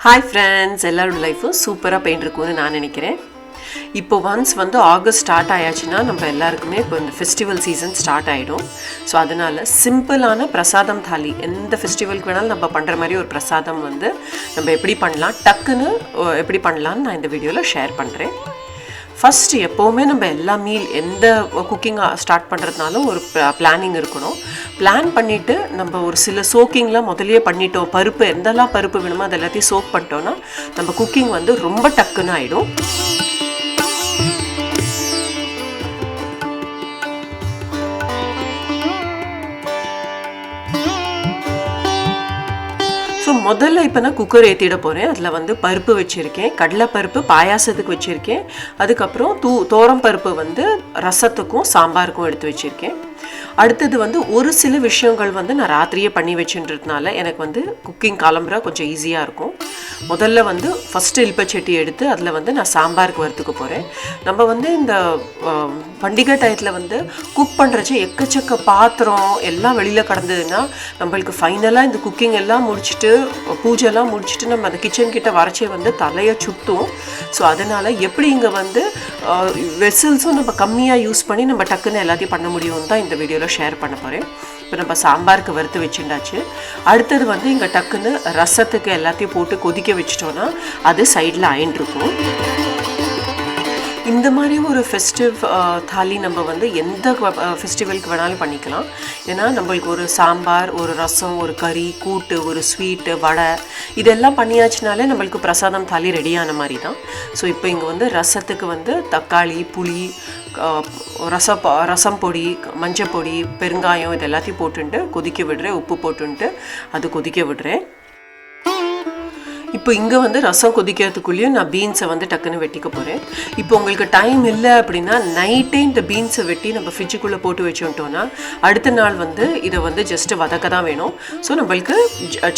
Hi friends எல்லாரோட லைஃப்பும் சூப்பராக paint இருக்கும்னு நான் நினைக்கிறேன். இப்போ ஒன்ஸ் வந்து ஆகஸ்ட் ஸ்டார்ட் ஆயாச்சுன்னா நம்ம எல்லாருக்குமே இப்போ இந்த ஃபெஸ்டிவல் சீசன் ஸ்டார்ட் ஆகிடும் ஸோ அதனால் சிம்பிளான பிரசாதம் தாலி எந்த ஃபெஸ்டிவலுக்கு வேணாலும் நம்ம பண்ணுற மாதிரி ஒரு பிரசாதம் வந்து நம்ம எப்படி பண்ணலாம் டக்குன்னு எப்படி பண்ணலான்னு நான் இந்த வீடியோவில் ஷேர் பண்ணுறேன் ஃபஸ்ட்டு எப்போவுமே நம்ம எல்லா மீல் எந்த குக்கிங் ஸ்டார்ட் பண்ணுறதுனாலும் ஒரு பிளானிங் இருக்கணும். பிளான் பண்ணிவிட்டு நம்ம ஒரு சில சோக்கிங்லாம் முதல்லயே பண்ணிட்டோம். பருப்பு எந்தெல்லாம் பருப்பு வேணுமோ அது எல்லாத்தையும் சோக் பண்ணிட்டோன்னா நம்ம குக்கிங் வந்து ரொம்ப டக்குன்னு ஆகிடும் முதல்ல இப்போ நான் குக்கர் ஏற்றிட போகிறேன் அதில் வந்து பருப்பு வச்சுருக்கேன். கடலைப்பருப்பு பாயாசத்துக்கு வச்சுருக்கேன். அதுக்கப்புறம் தூ தோரம் பருப்பு வந்து ரசத்துக்கும் சாம்பாருக்கும் எடுத்து வச்சுருக்கேன். அடுத்தது வந்து ஒரு சில விஷயங்கள் வந்து நான் ராத்திரியே பண்ணி வச்சுன்றதுனால எனக்கு வந்து குக்கிங் கிளம்புற கொஞ்சம் ஈஸியாக இருக்கும். முதல்ல வந்து ஃபஸ்ட்டு இல்பச்சட்டி எடுத்து அதில் வந்து நான் சாம்பாருக்கு வரத்துக்கு போகிறேன் நம்ம வந்து இந்த பண்டிகை டயத்தில் வந்து குக் பண்ணுறச்ச எக்கச்சக்க பாத்திரம் எல்லாம் வெளியில் கடந்ததுன்னா நம்மளுக்கு ஃபைனலாக இந்த குக்கிங் எல்லாம் முடிச்சுட்டு பூஜைலாம் முடிச்சுட்டு நம்ம அந்த கிச்சன் கிட்ட வரைச்சே வந்து தலையை சுற்றும் ஸோ அதனால் எப்படி இங்கே வந்து வெசல்ஸும் நம்ம கம்மியாக யூஸ் பண்ணி நம்ம டக்குன்னு எல்லாத்தையும் பண்ண முடியும்னு தான் இந்த வீடியோ வீடியோவில் ஷேர் பண்ண போகிறேன் இப்போ நம்ம சாம்பாருக்கு வறுத்து வச்சுட்டாச்சு. அடுத்தது வந்து இங்கே டக்குன்னு ரசத்துக்கு எல்லாத்தையும் போட்டு கொதிக்க வச்சிட்டோன்னா அது சைடில் ஆயின்ட்டுருக்கும் இந்த மாதிரி ஒரு ஃபெஸ்டிவ் தாலி நம்ம வந்து எந்த ஃபெஸ்டிவலுக்கு வேணாலும் பண்ணிக்கலாம். ஏன்னா நம்மளுக்கு ஒரு சாம்பார் ஒரு ரசம் ஒரு கறி கூட்டு ஒரு ஸ்வீட்டு வடை இதெல்லாம் பண்ணியாச்சுனாலே நம்மளுக்கு பிரசாதம் தாலி ரெடியான மாதிரி தான். ஸோ இப்போ இங்கே வந்து ரசத்துக்கு வந்து தக்காளி புளி ரச ரசம் பொடி மஞ்சள் பொடி பெருங்காயம் இது எல்லாத்தையும் போட்டுட்டு கொதிக்க விடுறேன் உப்பு போட்டுன்ட்டு அது கொதிக்க விடுறேன். இப்போ இங்கே வந்து ரசம் கொதிக்கிறதுக்குள்ளேயும் நான் பீன்ஸை வந்து டக்குன்னு வெட்டிக்க போகிறேன் இப்போ உங்களுக்கு டைம் இல்லை அப்படின்னா நைட்டே இந்த பீன்ஸை வெட்டி நம்ம ஃப்ரிட்ஜுக்குள்ளே போட்டு வச்சுட்டோன்னா அடுத்த நாள் வந்து இதை வந்து ஜஸ்ட்டு வதக்க தான் வேணும். ஸோ நம்மளுக்கு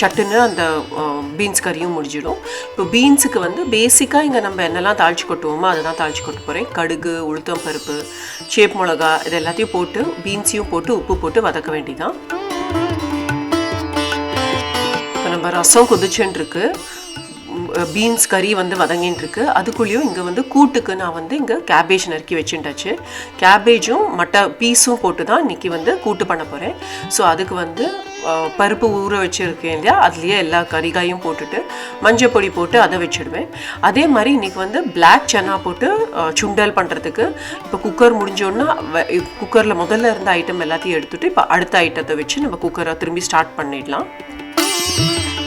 சட்டுன்னு அந்த பீன்ஸ் கறியும் முடிஞ்சிடும். இப்போ பீன்ஸுக்கு வந்து பேசிக்காக இங்கே நம்ம என்னெல்லாம் தாளிச்சு கொட்டுவோமோ அதை தான் தாளிச்சு கொட்டு போகிறேன் கடுகு உளுத்தம் பருப்பு சேப் மிளகா இது எல்லாத்தையும் போட்டு பீன்ஸையும் போட்டு உப்பு போட்டு வதக்க வேண்டிதான் இப்போ நம்ம ரசம் கொதிச்சுன்னு பீன்ஸ் கறி வந்து வதங்கின்னு இருக்கு அதுக்குள்ளேயும் இங்கே வந்து கூட்டுக்கு நான் வந்து இங்கே கேபேஜ் நறுக்கி வச்சுட்டாச்சு கேபேஜும் மட்ட பீஸும் போட்டு தான் இன்னைக்கு வந்து கூட்டு பண்ண போகிறேன் ஸோ அதுக்கு வந்து பருப்பு ஊற வச்சுருக்கேன் இல்லையா? அதுலேயே எல்லா கறிகாயும் போட்டுட்டு மஞ்சள் பொடி போட்டு அதை வச்சுடுவேன். அதே மாதிரி இன்றைக்கி வந்து பிளாக் சன்னா போட்டு சுண்டல் பண்ணுறதுக்கு இப்போ குக்கர் முடிஞ்சோன்னா குக்கரில் முதல்ல இருந்த ஐட்டம் எல்லாத்தையும் எடுத்துகிட்டு இப்போ அடுத்த ஐட்டத்தை வச்சு நம்ம குக்கரை திரும்பி ஸ்டார்ட் பண்ணிடலாம்.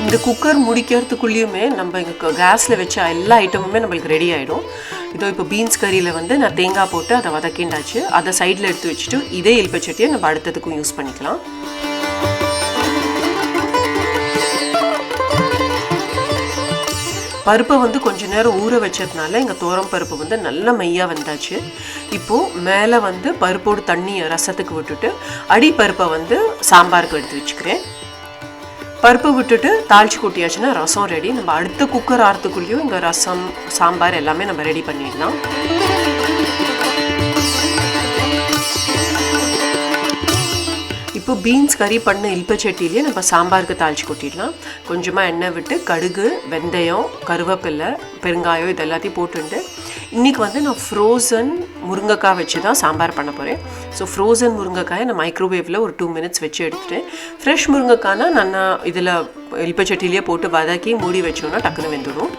இந்த குக்கர் முடிக்கிறதுக்குள்ளேயுமே நம்ம இங்கே கேஸில் வச்ச எல்லா ஐட்டமுமே நம்மளுக்கு ரெடி ஆகிடும் இதோ இப்போ பீன்ஸ் கறியில் வந்து நான் தேங்காய் போட்டு அதை வதக்கிண்டாச்சு. அதை சைடில் எடுத்து வச்சுட்டு இதே இல்பச்சட்டியை நம்ம அடுத்ததுக்கும் யூஸ் பண்ணிக்கலாம். பருப்பை வந்து கொஞ்ச நேரம் ஊற வச்சதுனால எங்கள் தோரம் பருப்பு வந்து நல்ல மையாக வந்தாச்சு. இப்போது மேலே வந்து பருப்போடு தண்ணியை ரசத்துக்கு விட்டுட்டு அடி பருப்பை வந்து சாம்பாருக்கு எடுத்து வச்சுக்கிறேன். பருப்பு விட்டுட்டு தாளிச்சு கொட்டியாச்சுன்னா ரசம் ரெடி நம்ம அடுத்த குக்கர் ஆறத்துக்குள்ளேயும் இங்கே ரசம் சாம்பார் எல்லாமே நம்ம ரெடி பண்ணிடலாம். இப்போ பீன்ஸ் கறி பண்ண இல்பச்சட்டிலேயே நம்ம சாம்பாருக்கு தாளிச்சு கொட்டிடலாம். கொஞ்சமாக எண்ணெய் விட்டு கடுகு வெந்தயம் கருவேப்பிலை பெருங்காயம் இது எல்லாத்தையும் போட்டுட்டு இன்றைக்கி வந்து நான் ஃப்ரோசன் முருங்கைக்காய் வச்சு தான் சாம்பார் பண்ண போகிறேன் ஸோ ஃப்ரோசன் முருங்கைக்காயை நான் மைக்ரோவேவில் ஒரு டூ மினிட்ஸ் வச்சு எடுத்துட்டேன் ஃப்ரெஷ் முருங்கைக்காய்னா நான் இதில் இல்பச்சட்டிலேயே போட்டு வதக்கி மூடி வச்சோன்னா டக்குன்னு வெந்துடும்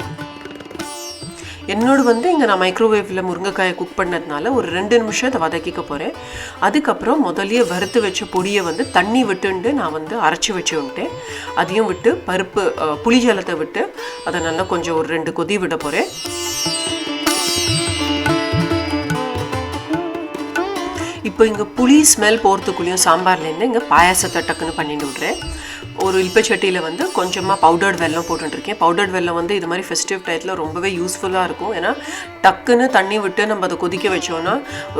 என்னோட வந்து இங்கே நான் மைக்ரோவேவில் முருங்கைக்காயை குக் பண்ணதுனால ஒரு ரெண்டு நிமிஷம் அதை வதக்கிக்க போகிறேன் அதுக்கப்புறம் முதல்லையே வறுத்து வச்ச பொடியை வந்து தண்ணி விட்டுண்டு நான் வந்து அரைச்சி வச்சு விட்டேன். அதையும் விட்டு பருப்பு புளிஜலத்தை புளி விட்டு அதை நல்லா கொஞ்சம் ஒரு ரெண்டு கொதி விட போகிறேன் இப்போ இங்கே புளி ஸ்மெல் போகிறதுக்குள்ளேயும் சாம்பார்லேருந்து இங்கே பாயாசத்தை டக்குன்னு பண்ணிட்டு விட்றேன் ஒரு இல்பச்சட்டியில் வந்து கொஞ்சமாக பவுடர்ட் வெல்லம் போட்டுருக்கேன் பவுடர்ட் வெல்லம் வந்து இது மாதிரி ஃபெஸ்டிவ் டயத்தில் ரொம்பவே யூஸ்ஃபுல்லாக இருக்கும். ஏன்னா டக்குன்னு தண்ணி விட்டு நம்ம அதை கொதிக்க வச்சோன்னா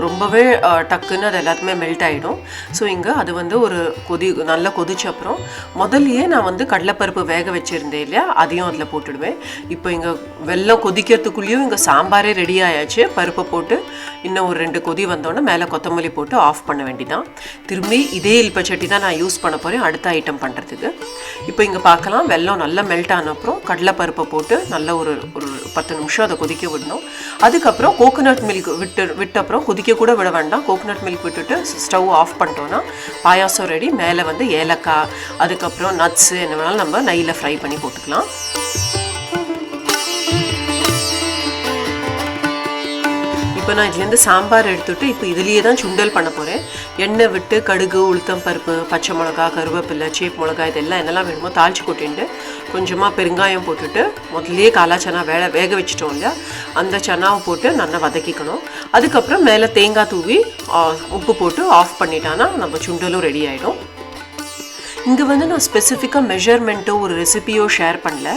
ரொம்பவே டக்குன்னு அது எல்லாத்துமே மெல்ட் ஆகிடும் ஸோ இங்கே அது வந்து ஒரு கொதி நல்லா கொதிச்ச அப்புறம் முதல்லையே நான் வந்து கடலைப்பருப்பு வேக வச்சுருந்தேன் இல்லையா? அதையும் அதில் போட்டுடுவேன். இப்போ இங்கே வெல்லம் கொதிக்கிறதுக்குள்ளேயும் இங்கே சாம்பாரே ரெடி ஆயாச்சு. பருப்பை போட்டு இன்னும் ஒரு ரெண்டு கொதி வந்தோடனே மேலே கொத்தமல்லி போட்டு ஆஃப் பண்ண வேண்டிதான். திரும்பி இதே இல்பச்சட்டி தான் நான் யூஸ் பண்ண போகிறேன் அடுத்த ஐட்டம் பண்ணுறதுக்கு இருக்குது. இப்போ இங்கே பார்க்கலாம். வெல்லம் நல்லா மெல்ட் ஆன அப்புறம் கடலைப்பருப்பை போட்டு நல்ல ஒரு ஒரு பத்து நிமிஷம் அதை கொதிக்க விடணும். அதுக்கப்புறம் கோகோனட் மில்க் விட்டு விட்ட அப்புறம் கொதிக்க கூட விட வேண்டாம். கோகோனட் மில்க் விட்டுட்டு ஸ்டவ் ஆஃப் பண்ணிட்டோன்னா பாயாசம் ரெடி மேலே வந்து ஏலக்காய் அதுக்கப்புறம் நட்ஸு என்ன வேணாலும் நம்ம நெய்யில் ஃப்ரை பண்ணி போட்டுக்கலாம். இப்போ நான் இதுலேருந்து சாம்பார் எடுத்துட்டு இப்போ இதுலேயே தான் சுண்டல் பண்ண போகிறேன் எண்ணெய் விட்டு கடுகு உளுத்தம் பருப்பு பச்சை மிளகா கருவேப்பிலை சேப் மிளகா இதெல்லாம் என்னெல்லாம் வேணுமோ தாளிச்சு கொட்டிட்டு கொஞ்சமாக பெருங்காயம் போட்டுட்டு முதல்லையே காலா சனா வேலை வேக வச்சுட்டோம் இல்லையா? அந்த சனாவை போட்டு நல்லா வதக்கிக்கணும். அதுக்கப்புறம் மேலே தேங்காய் தூவி உப்பு போட்டு ஆஃப் பண்ணிட்டான்னா நம்ம சுண்டலும் ரெடி ஆகிடும் இங்கே வந்து நான் ஸ்பெசிஃபிக்காக மெஷர்மெண்ட்டோ ஒரு ரெசிபியோ ஷேர் பண்ணல.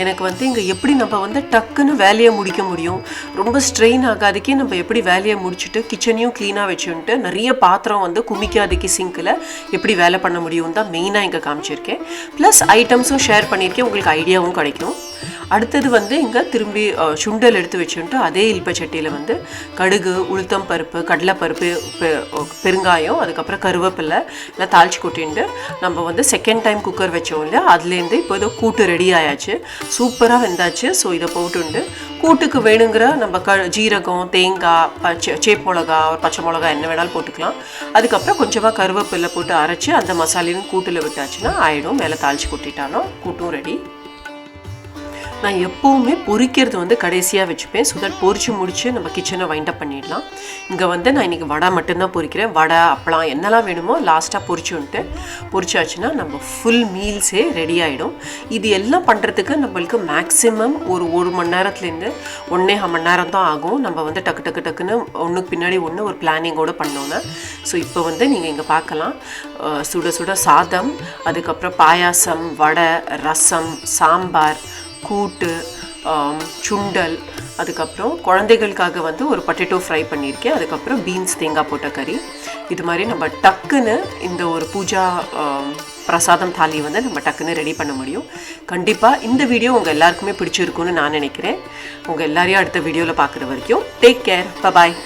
எனக்கு வந்து இங்கே எப்படி நம்ம வந்து டக்குன்னு வேலையை முடிக்க முடியும்? ரொம்ப ஸ்ட்ரெயின் ஆகாதுக்கே நம்ம எப்படி வேலையை முடிச்சுட்டு கிச்சனையும் க்ளீனாக வச்சுன்ட்டு நிறைய பாத்திரம் வந்து குமிக்காதுக்கு சிங்கில் எப்படி வேலை பண்ண முடியும் தான் மெயினாக இங்கே காமிச்சிருக்கேன். ப்ளஸ் ஐட்டம்ஸும் ஷேர் பண்ணியிருக்கேன் உங்களுக்கு ஐடியாவும் கிடைக்கும். அடுத்தது வந்து இங்கே திரும்பி சுண்டல் எடுத்து வச்சுட்டு அதே இல்பச்சட்டியில் வந்து கடுகு உளுத்தம் பருப்பு கடலைப்பருப்பு பெ- பெருங்காயம் அதுக்கப்புறம் கருவேப்பிலை எல்லாம் தாளிச்சு கொட்டிட்டு நம்ம வந்து செகண்ட் டைம் குக்கர் வச்சோம் இல்லையா? அதுலேருந்து இப்போ ஏதோ கூட்டு ரெடி ஆயாச்சு. சூப்பராக வெந்தாச்சு. ஸோ இதை போட்டுண்டு கூட்டுக்கு வேணுங்கிற நம்ம க ஜீரகம் தேங்காய் பச்சை சேப் மிளகா ஒரு பச்சை மிளகா என்ன வேணாலும் போட்டுக்கலாம். அதுக்கப்புறம் கொஞ்சமாக கருவேப்பிலை போட்டு அரைச்சி அந்த மசாலையும் கூட்டில் விட்டாச்சுன்னா ஆயிடும். மேலே தாளிச்சு கொட்டிட்டாலும் கூட்டும் ரெடி நான் எப்போவுமே பொறிக்கிறது வந்து கடைசியாக வச்சுப்பேன். ஸோ தட் பொறிச்சு முடித்து நம்ம கிச்சனை வைண்ட் அப் பண்ணிடலாம். இங்கே வந்து நான் இன்றைக்கி வடை மட்டும்தான் பொறிக்கிறேன். வடை அப்பளம் என்னெல்லாம் வேணுமோ லாஸ்ட்டாக பொறிச்சு வந்துட்டு பொரிச்சாச்சுன்னா நம்ம ஃபுல் மீல்ஸே ரெடி ஆகிடும் இது எல்லாம் பண்ணுறதுக்கு நம்மளுக்கு மேக்ஸிமம் ஒரு ஒரு மணி நேரத்துலேருந்து ஒன்றே மணி நேரம் தான் ஆகும். நம்ம வந்து டக்கு டக்கு டக்குன்னு ஒன்றுக்கு பின்னாடி ஒன்று ஒரு பிளானிங்கோடு பண்ணோன்னு ஸோ இப்போ வந்து நீங்கள் இங்கே பார்க்கலாம். சுட சுட சாதம் அதுக்கப்புறம் பாயாசம் வடை ரசம் சாம்பார் கூட்டு சுண்டல் அதுக்கப்புறம் குழந்தைகளுக்காக வந்து ஒரு பொட்டேட்டோ ஃப்ரை பண்ணியிருக்கேன். அதுக்கப்புறம் பீன்ஸ் தேங்காய் போட்ட கறி. இது மாதிரி நம்ம டக்குன்னு இந்த ஒரு பூஜா பிரசாதம் தாலி வந்து நம்ம டக்குன்னு ரெடி பண்ண முடியும். கண்டிப்பாக இந்த வீடியோ உங்கள் எல்லாருக்குமே பிடிச்சிருக்கும்னு நான் நினைக்கிறேன். உங்கள் எல்லாரையும் அடுத்த வீடியோவில் பார்க்குற வரைக்கும் டேக் கேர் பபாய்